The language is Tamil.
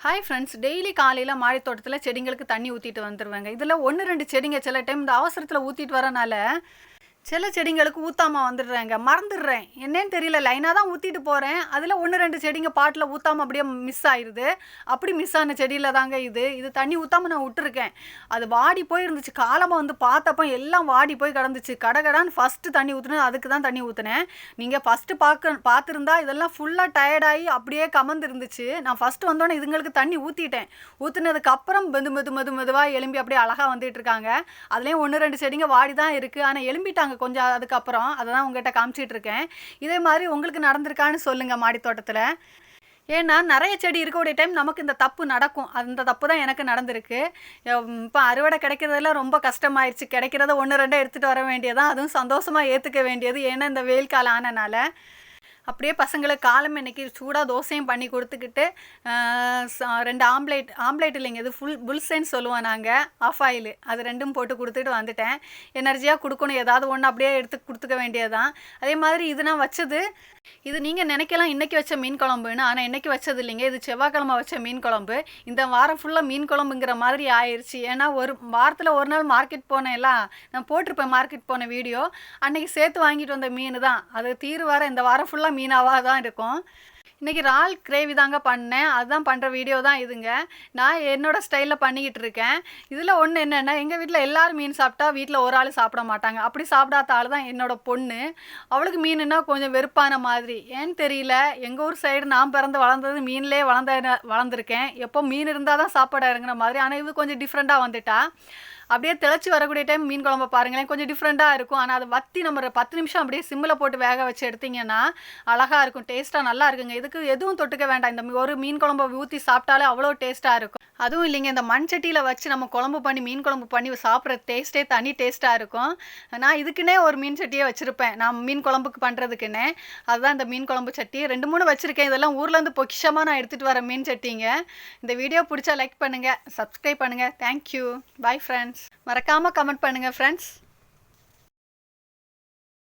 ஹாய் ஃப்ரெண்ட்ஸ் டெய்லி காலையில் மாடி தோட்டத்தில் செடிங்களுக்கு தண்ணி ஊற்றிட்டு வந்துடுவேங்க இதில் ஒன்று ரெண்டு செடிங்க சில டைம் இந்த அவசரத்தில் ஊற்றிட்டு வரனால சில செடிங்களுக்கு ஊற்றாமல் வந்துடுறேங்க. மறந்துடுறேன். என்னன்னு தெரியல. லைனாக தான் ஊற்றிட்டு போகிறேன் அதில் ஒன்று ரெண்டு செடிங்க பாட்டில் ஊற்றாமல் அப்படியே மிஸ் ஆயிடுது அப்படி மிஸ் ஆன செடியில் தாங்க இது. இது தண்ணி ஊற்றாமல் நான் விட்டுருக்கேன். அது வாடி போய் இருந்துச்சு காலமாக வந்து பார்த்தப்போ எல்லாம் வாடி போய் கிடந்துச்சு. கடகடான்னு ஃபஸ்ட்டு தண்ணி ஊற்றுனேன் அதுக்கு தான் தண்ணி ஊற்றுனேன் நீங்கள் ஃபஸ்ட்டு பார்க்க பார்த்துருந்தா இதெல்லாம் ஃபுல்லாக டயர்டாகி அப்படியே கமந்து இருந்துச்சு நான் ஃபஸ்ட்டு வந்தோடனே இதுங்களுக்கு தண்ணி ஊற்றிட்டேன் ஊற்றுனதுக்கப்புறம் மெது மெது மெது மெதுவாக எலும்பி அப்படியே அழகாக வந்துட்டு இருக்காங்க. அதுலேயும் ஒன்று ரெண்டு செடிங்க வாடி தான் இருக்குது ஆனால் எலும்பிட்டாங்க கொஞ்சம் அதுக்கப்புறம். அதை தான் உங்கள்கிட்ட காமிச்சிட்டு இருக்கேன் இதே மாதிரி உங்களுக்கு நடந்திருக்கான்னு சொல்லுங்கள் மாடி தோட்டத்தில் ஏன்னா நிறைய செடி இருக்கக்கூடிய டைம் நமக்கு இந்த தப்பு நடக்கும். அந்த தப்பு தான் எனக்கு நடந்திருக்கு. இப்போ அறுவடை கிடைக்கிறதெல்லாம் ரொம்ப கஷ்டமாயிருச்சு. கிடைக்கிறத ஒன்று ரெண்டாக எடுத்துகிட்டு வர வேண்டியதான் அதுவும் சந்தோஷமாக ஏற்றுக்க வேண்டியது. ஏன்னா இந்த வெயில் காலம் ஆனனால. அப்படியே பசங்களுக்கு காலம் இன்னைக்கு சூடாக தோசையும் பண்ணி கொடுத்துக்கிட்டு ரெண்டு ஆம்லேட் ஆம்லேட் இல்லைங்க இது ஃபுல் புல்சைன்னு சொல்லுவோம் நாங்கள் ஆஃப் ஆயில். அது ரெண்டும் போட்டு கொடுத்துட்டு வந்துட்டேன். எனர்ஜியாக கொடுக்கணும் ஏதாவது ஒன்று அப்படியே எடுத்து கொடுத்துக்க வேண்டியதுதான். அதே மாதிரி இது நான் வச்சது இது நீங்கள் நினைக்கலாம் இன்றைக்கி வச்ச மீன் குழம்புன்னு ஆனால் இன்றைக்கி வச்சது இல்லைங்க. இது செவ்வாய்க்கிழமை வச்ச மீன் குழம்பு. இந்த வாரம் ஃபுல்லாக மீன் குழம்புங்கிற மாதிரி ஆயிடுச்சு ஏன்னா ஒரு வாரத்தில் ஒரு நாள் மார்க்கெட் போனேன்ல நான் போட்டிருப்பேன் மார்க்கெட் போன வீடியோ. அன்னைக்கு சேர்த்து வாங்கிட்டு வந்த மீன் தான் அது தீர் வர இந்த வாரம் ஃபுல்லாக மீனாவாக தான் இருக்கும். இன்றைக்கி இறால் கிரேவி தாங்க பண்ணேன். அதுதான் பண்ணுற வீடியோ தான் இதுங்க. நான் என்னோட ஸ்டைலில் பண்ணிக்கிட்டு இருக்கேன். இதில் ஒன்று என்னென்னா எங்கள் வீட்டில் எல்லாரும் மீன் சாப்பிட்டா வீட்டில் ஒரு ஆள் சாப்பிட மாட்டாங்க. அப்படி சாப்பிடாத ஆள் தான் என்னோட பொண்ணு. அவளுக்கு மீனுன்னா கொஞ்சம் வெறுப்பான மாதிரி. ஏன்னு தெரியல. எங்கள் ஊர் சைடு நான் பிறந்து வளர்ந்தது மீன்லேயே வளர்ந்த வளர்ந்துருக்கேன். எப்போ மீன் இருந்தால் தான் சாப்பாடு இறங்குற மாதிரி. ஆனால் இது கொஞ்சம் டிஃப்ரெண்ட்டாக வந்துட்டா. அப்படியே திளச்சி வரக்கூடிய டைம் மீன் குழம்பு பாருங்களேன். கொஞ்சம் டிஃப்ரெண்ட்டாக இருக்கும். ஆனால் அதை வத்தி நம்ம ஒரு பத்து நிமிஷம் அப்படியே சிம்மில் போட்டு வேக வச்சு எடுத்தீங்கன்னா அழகாக இருக்கும். டேஸ்ட்டாக நல்லா இருக்குங்க. இதுக்கு எதுவும் தொட்டுக்க வேண்டாம். இந்த ஒரு மீன் குழம்பு ஊற்றி சாப்பிட்டாலே அவ்வளோ டேஸ்ட்டாக இருக்கும். அதுவும் இல்லைங்க இந்த மண் சட்டியில் வச்சு நம்ம குழம்பு பண்ணி மீன் குழம்பு பண்ணி சாப்பிட்ற டேஸ்ட்டே தனி டேஸ்ட்டாக இருக்கும். நான் இதுக்குன்னே ஒரு மீன் சட்டியே வச்சுருப்பேன். நான் மீன் குழம்புக்கு பண்ணுறதுக்குன்னே அதுதான் இந்த மீன் குழம்பு சட்டி. ரெண்டு மூணு வச்சுருக்கேன். இதெல்லாம் ஊர்லேருந்து பொக்கிஷமாக நான் எடுத்துகிட்டு வர மீன் சட்டிங்க. இந்த வீடியோ பிடிச்சா லைக் பண்ணுங்கள் சப்ஸ்கிரைப் பண்ணுங்கள் தேங்க்யூ பாய் ஃப்ரெண்ட்ஸ் மறக்காமல் கமெண்ட் பண்ணுங்கள் ஃப்ரெண்ட்ஸ்